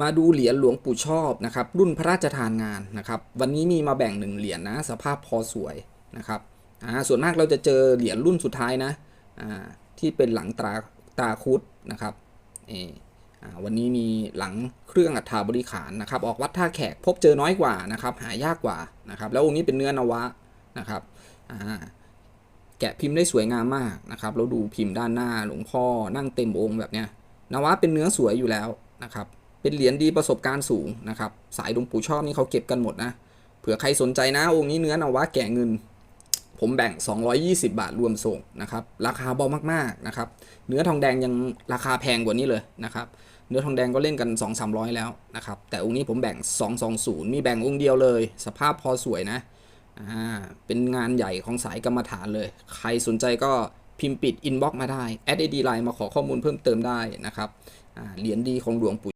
มาดูเหรียญหลวงปู่ชอบนะครับรุ่นพระราชทานงานนะครับ วันนี้มีมาแบ่งหนึ่งเหรียญนะสภาพพอสวยนะครับอ่าส่วนมากเราจะเจอเหรียญรุ่นสุดท้ายนะอ่าที่เป็นหลังตราตาคุดนะครับนี่อ่าวันนี้มีหลังเครื่องอัฐาบริขารนะครับ ออกวัดท่าแขกพบเจอน้อยกว่านะครับ หายากกว่านะครับ แล้วองค์นี้เป็นเนื้อนวะนะครับอ่าแกะพิมพ์ได้สวยงามมากนะครับเราดูพิมพ์ด้านหน้าหลวงพ่อนั่งเต็มองค์แบบเนี้ยนวะเป็นเนื้อสวยอยู่แล้วนะครับ เป็นเหรียญดีประสบการณ์สูงนะครับ สายหลวงปู่ชอบนี่เขาเก็บกันหมดนะ เผื่อใครสนใจนะ องค์นี้เนื้อนวะแกะเงิน ผมแบ่ง 220 บาทรวมส่งนะครับ ราคาเบามากๆนะครับ เนื้อทองแดงยังราคาแพงกว่านี้เลยนะครับ เนื้อทองแดงก็เล่นกัน 2 3 0 0 แล้วนะครับ แต่องค์นี้ผมแบ่ง 220 มีแบ่งองค์เดียวเลย สภาพพอสวยนะ อ่า เป็นงานใหญ่ของสายกรรมฐานเลย ใครสนใจก็พิมพ์ปิดอินบ็อกมาได้แอดไอดีไลน์มาขอข้อมูลเพิ่มเติมได้นะครับ เหรียญดีของหลวงปู่